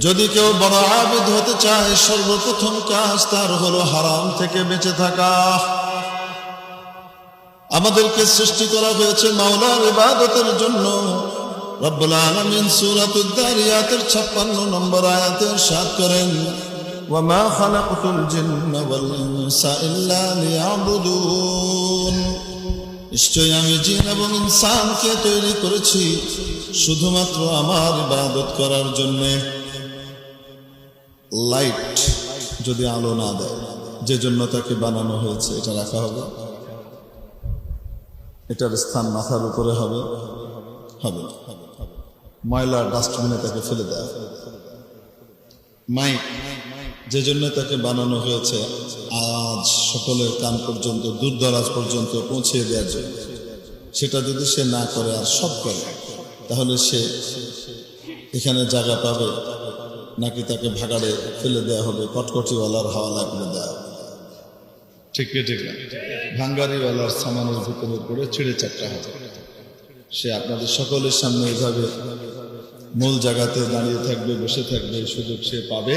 যদি কেউ বড় আবেদ হতে চায় সর্বপ্রথম কাজ তার হলো হারাম থেকে বেঁচে থাকা আমাদেরকে সৃষ্টি করা হয়েছে মাওলার ইবাদতের জন্য রব্বুল আলামিন সূরাতুদ দারিয়াতের 56 নম্বর আয়াতে ارشاد করেন ওয়ামা খালাকতুল জিন্না ওয়াল ইনসা ইল্লা লিয়াবুদুন নিশ্চয়ই আমি জিন এবং ইনসানকে তৈরি করেছি শুধুমাত্র আমার ইবাদত করার জন্য লাইট যদি আলো না দেয়, যে জন্য তাকে বানানো হয়েছে, এটা রাখা হবে। এটার স্থান মাথার উপরে হবে। হবে ময়লা ডাস্টবিনে তাকে ফেলে দেওয়া মাইক, যে জন্য তাকে বানানো হয়েছে, আজ সকলের কান পর্যন্ত দূরদরাজ পর্যন্ত পৌঁছে দেওয়ার জন্য। সেটা যদি সে না করে আর সব করে, তাহলে সে এখানে জায়গা পাবে নাকি তাকে ভাগাড়ে ফেলে দেওয়া হবে? কটকটিওয়ালার হাওয়ালা করে দেওয়া হবে ঠিক ঠিক ভাঙ্গারিওয়ালার সামানের ভিতরে পড়ে ছিঁড়ে চারটা হবে। সে আপনাদের সকলের সামনে এইভাবে মূল জায়গাতে দাঁড়িয়ে থাকবে, বসে থাকবে, সুযোগ সে পাবে।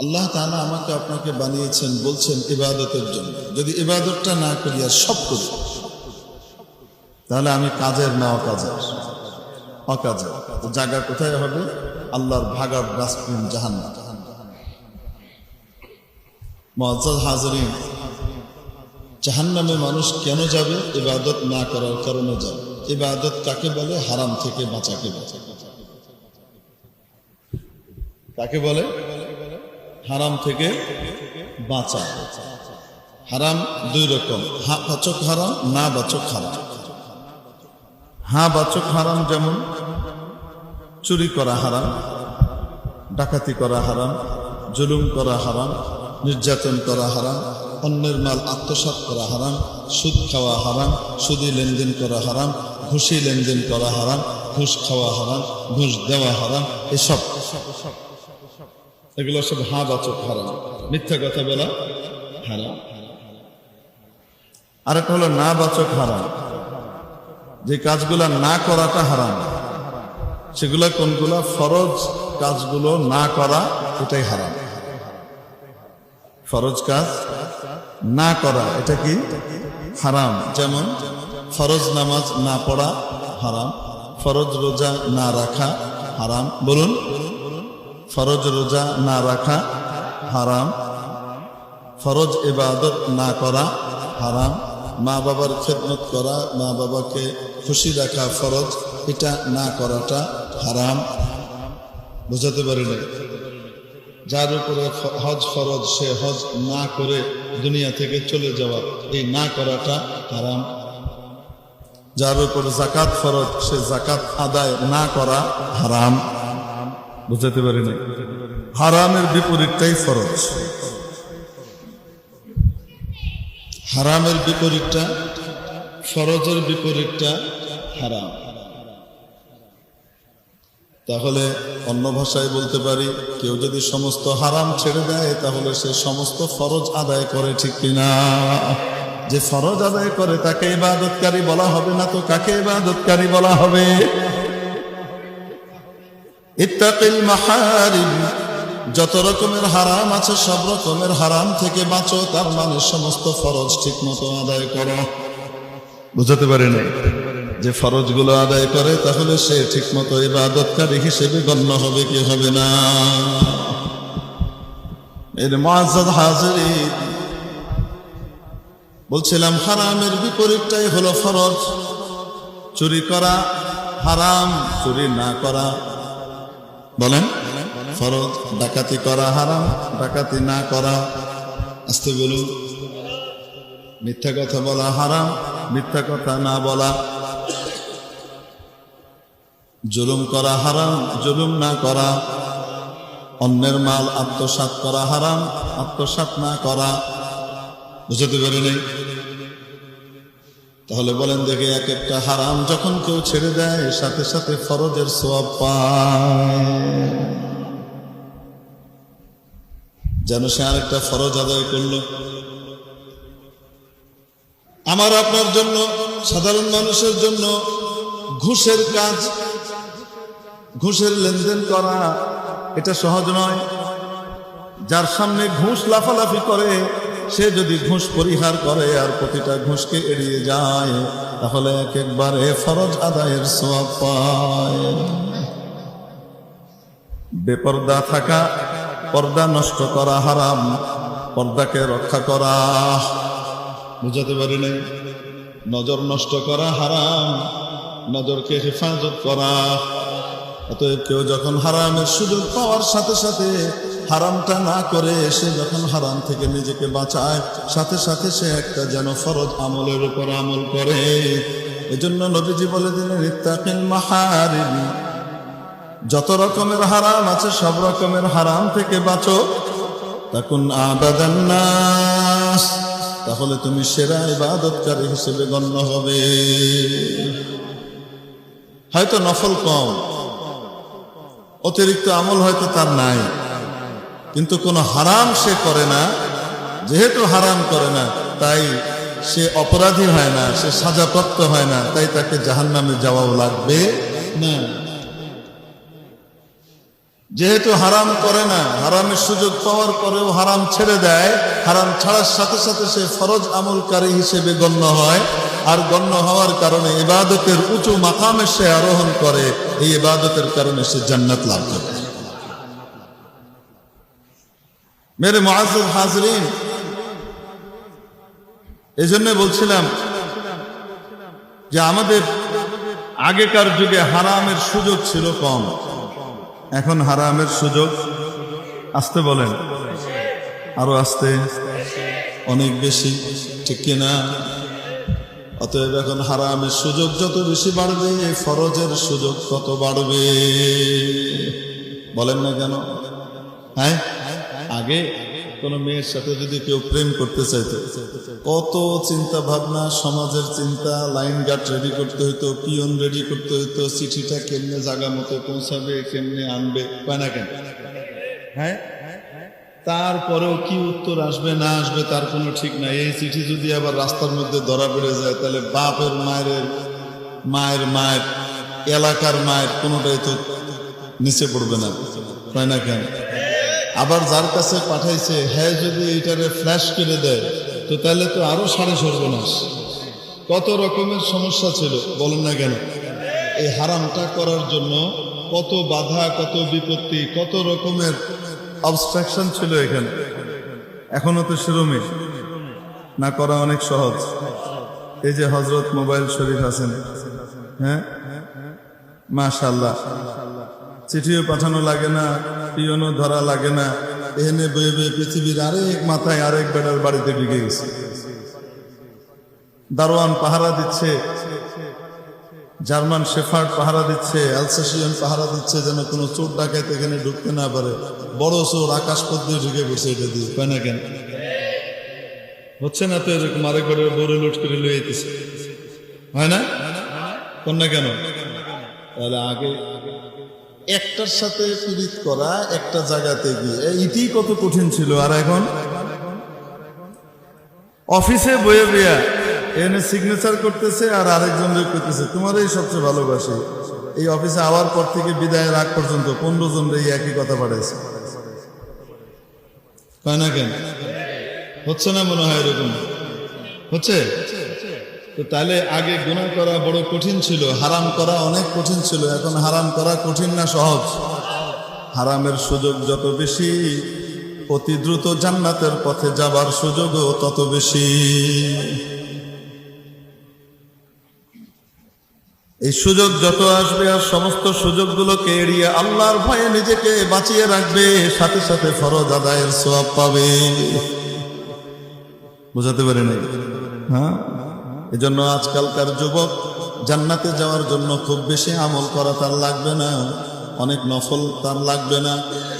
আল্লাহ তাআলা আমাকে আপনাকে বানিয়েছেন, বলছেন ইবাদতের জন্য। যদি ইবাদতটা না করি আর সব করি, তাহলে আমি কাজের না অকাজের। অকাজের তো জায়গা কোথায় হবে? আল্লাহর ভাগার ডাস্টবিন জাহান্নাম। মজাদ হাজরিন, জাহান্নামে মানুষ কেন যাবে? ইবাদত না করার কারণে যাবে। ইবাদত কাকে বলে? হারাম থেকে বাঁচাকে বাঁচা কাকে বলে? হারাম থেকে বাঁচা হারাম দুই রকম। বাচক হারাম, না বাচক হারাম। হা বাচক হারাম যেমন। চুরি করা হারাম, ডাকাতি করা হারাম, জুলুম করা হারাম, নির্যাতন করা হারাম, অন্যের মাল আত্মসাৎ করা হারাম, সুদ খাওয়া হারাম, সুদি লেনদেন করা হারাম, ঘুষি লেনদেন করা হারাম, ঘুষ খাওয়া হারাম, ঘুষ দেওয়া হারাম, এসব। এগুলো সব হা বাচক হারাম। মিথ্যা কথা বলা হারাম। আরেকটা হলো না, বাচক হারাম। যে কাজগুলা না করাটা হারাম। সেগুলা কোনগুলা? ফরজ কাজগুলো না করা, এটাই হারাম। ফরজ কাজ না করা, এটা কি? হারাম। যেমন, ফরজ নামাজ না পড়া, হারাম। ফরজ রোজা না রাখা, হারাম। বলুন। ফরজ রোজা না রাখা, হারাম। ফরজ ইবাদত না করা, হারাম। মা বাবার খেদমত করা মা বাবাকে খুশি রাখা ফরজ, এটা না করাটা হারাম। বুঝাতে পারি না যার উপরে হজ ফরজ, সে হজ না করে দুনিয়া থেকে চলে যাওয়া, এই না করাটা হারাম। যার উপরে জাকাত ফরজ, সে জাকাত আদায় না করা হারাম। বুঝাতে পারি না হারামের বিপরীতটাই ফরজ। হারামের বিপরীতটা, ফরজের বিপরীতটা হারাম। তাহলে অন্য ভাষায় বলতে পারি, কেউ যদি সমস্ত হারাম ছেড়ে দেয়, তাহলে সে সমস্ত ফরজ আদায় করে ঠিক কিনা? যে ফরজ আদায় করে, তাকে ইবাদতকারী বলা হবে না তো কাকে ইবাদতকারী বলা হবে? ইত্তাকিল মাহারিম যত রকমের হারাম আছে, সব রকমের হারাম থেকে বাঁচো, তার মানে সমস্ত ফরজ ঠিক মতো আদায় করো। বুঝাতে পারি না যে ফরজগুলো আদায় করে, তাহলে সে ঠিক মতো ইবাদতকারী হিসেবে গণ্য হবে কি হবে না? এর মাজাদ হাজিরি বলছিলাম, হারামের বিপরীতটাই হলো ফরজ। চুরি করা হারাম, চুরি না করা। বলেন। ফরজ, ডাকাতি করা হারাম, ডাকাতি না করা। আসতে বলুন। মিথ্যা কথা বলা হারাম, মিথ্যা কথা না বলা। জুলুম করা হারাম, জুলুম না করা। অন্যের মাল আত্মসাৎ করা হারাম, আত্মসাৎ না করা। বুঝতে পারি তাহলে বলেন দেখে এক একটা হারাম যখন কেউ ছেড়ে দেয়, সাথে সাথে ফরজের সোয়াব পায়। যেন সে আরেকটা ফরজ আদায় করল। আমার আপনার জন্য, সাধারণ মানুষের জন্য ঘুষের কাজ, ঘুষের লেনদেন করা, এটা সহজ নয়। যার সামনে ঘুষ লাফালাফি করে, সে যদি ঘুষ পরিহার করে আর প্রতিটা ঘুষকে এড়িয়ে যায়, তাহলে এক একবারে ফরজ আদায়ের সওয়াব পায়। বেপর্দা থাকা পর্দা নষ্ট করা হারাম, পর্দাকে রক্ষা করা। বুঝাতে পারি নাই? নজর নষ্ট করা হারাম, নজরকে হেফাজত করা। অতএব কেউ যখন হারামের সুযোগ পাওয়ার সাথে সাথে হারামটা না করে, সে যখন হারাম থেকে নিজেকে বাঁচায়, সাথে সাথে সে একটা যেন ফরজ আমলের উপর আমল করে। এজন্য নবীজি বলে দিলেন, ইত্তাকিল মাহারিম। যত রকমের হারাম আছে, সব রকমের হারাম থেকে বাঁচো। তখন আবাদান নাস, তাহলে তুমি সেরা ইবাদতকারী হিসেবে গণ্য হবে। হয়তো নফল কম, অতিরিক্ত আমল হয়তো তার নাই, কিন্তু কোনো হারাম সে করে না, যেহেতু হারাম করে না, তাই সে অপরাধী হয় না, সে সাজাপ্রাপ্ত হয় না, তাই তাকে জাহান্নামে যাওয়াও লাগবে না। যেহেতু হারাম করে না, হারামের সুযোগ পাওয়ার পরেও হারাম ছেড়ে দেয়, হারাম ছাড়ার সাথে সাথে সে ফরজ আমলকারী হিসেবে গণ্য হয়। আর গণ্য হওয়ার কারণে ইবাদতের উঁচু মাকামে সে আরোহণ করে, এই ইবাদতের কারণে সে জান্নাত লাভ করে। মেরে মহাজ হাজরিন এই জন্য বলছিলাম যে আমাদের আগেকার যুগে হারামের সুযোগ ছিল কম। এখন হারামের সুযোগ। আসতে বলেন। আরও আসতে। অনেক বেশি। ঠিক কিনা? অতএব এখন হারামের সুযোগ যত বেশি বাড়বে ফরজের সুযোগ তত বাড়বে। বলেন না কেন? হ্যাঁ? আগে কোন মেয়ের সাথে যদি কেউ প্রেম করতে চাইতো, কত চিন্তা ভাবনা, সমাজের চিন্তা, লাইন গার্ড রেডি করতে হইতো, পিয়ন রেডি করতে হইতো, চিঠিটা কেমনে জায়গা মতো পৌঁছাবে, কেমনে আনবে না কেন? হ্যাঁ? তারপরেও কি উত্তর আসবে, না আসবে, তার কোনো ঠিক নাই। এই চিঠি যদি আবার রাস্তার মধ্যে ধরা পড়ে যায়, তাহলে বাপের মায়ের মায়ের মায়ের, এলাকার মায়ের কোনোটাই তো নিচে পড়বে না তাই না কেন? আবার যার কাছে পাঠাইছে হ্যাঁ যদি এটারে ফ্ল্যাশ করে দেয়, তো তাহলে তো আরও সাড়ে সর্বনাশ। কত রকমের সমস্যা ছিল, বলেন না কেন? এই হারামটা করার জন্য কত বাধা, কত বিপত্তি, কত রকমের অবস্ট্রাকশন ছিল এখানে। এখনও তো সেরমই না, করা অনেক সহজ। এই যে হজরত মোবাইল শরীফ আছেন হ্যাঁ? মাশাল্লাহ চিঠিও পাঠানো লাগে না পিয়নও ধরা লাগে না এনে বয়ে বয়ে পৃথিবীর আরেক মাথায় আরেক বেড়ার বাড়িতে ঢুকে গেছে দারোয়ান পাহারা দিচ্ছে জার্মান শেফার্ড পাহারা দিচ্ছে অ্যালসেশিয়ান পাহারা দিচ্ছে যেন কোনো চোর ডাকাইতে এখানে ঢুকতে না পারে বড় চোর আকাশ পথ দিয়ে ঢুকে পড়ছে এটা দিয়ে তাই না কেন হচ্ছে না তো এরকম আরেক ঘরের বড় লুট করে লয়ে হয় না কোন না কেন তাহলে আগে একটার সাথে পীড়িত করা, একটা জায়গাতে গিয়ে। এটি কত কঠিন ছিল, আর এখন? অফিসে বয়ে বেয়া এনে সিগনেচার করতেছে আর আরেকজন লোক করতেছে তোমারই সবচেয়ে ভালোবাসি। এই অফিসে আওয়ার পর থেকে বিদায়ের আগ পর্যন্ত পনেরো জন এই একই কথা পাঠাইছে। তাই না কেন? হচ্ছে না মনে হয় এরকম? হচ্ছে? তো তাহলে আগে গুণা করা বড় কঠিন ছিল, হারাম করা অনেক কঠিন ছিল, এখন হারাম করা কঠিন না সহজ? হারামের সুযোগ যত বেশি, অতি দ্রুত জান্নাতের পথে যাবার সুযোগও তত বেশি। এই সুযোগ যত আসবে আর সমস্ত সুযোগগুলোকে এড়িয়ে আল্লাহর ভয়ে নিজেকে বাঁচিয়ে রাখবে, সাথে সাথে ফরজ আদায়ের সোয়াব পাবে। বুঝাতে পারি নাই? হ্যাঁ? এজন্য আজকালকার যুবক জান্নাতে যাওয়ার জন্য খুব বেশি আমল করা তার লাগবে না, অনেক নফল তার লাগবে না।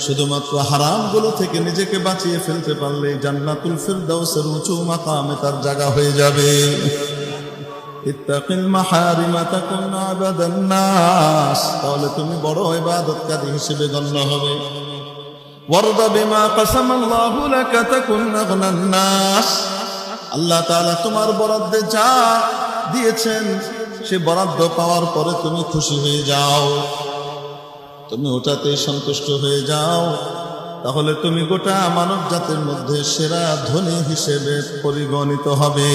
শুধুমাত্র হারামগুলো থেকে নিজেকে বাঁচিয়ে ফেলতে পারলে জান্নাতুল ফিরদাউসের উঁচু মাকামে তার জায়গা হয়ে যাবে। তাহলে তুমি বড় ইবাদতকারী হিসেবে গণ্য হবে। ওয়ারদা বিমা কাসামাল্লাহু লাকা তাকুন আগনান নাস। আল্লাহ তালা তোমার বরাদ্দে যা দিয়েছেন, সে বরাদ্দ পাওয়ার পরে তুমি খুশি হয়ে যাও। তুমি ওটাতে সন্তুষ্ট হয়ে যাও। তাহলে তুমি গোটা মানব জাতির মধ্যে সেরা ধনী হিসেবে পরিগণিত হবে।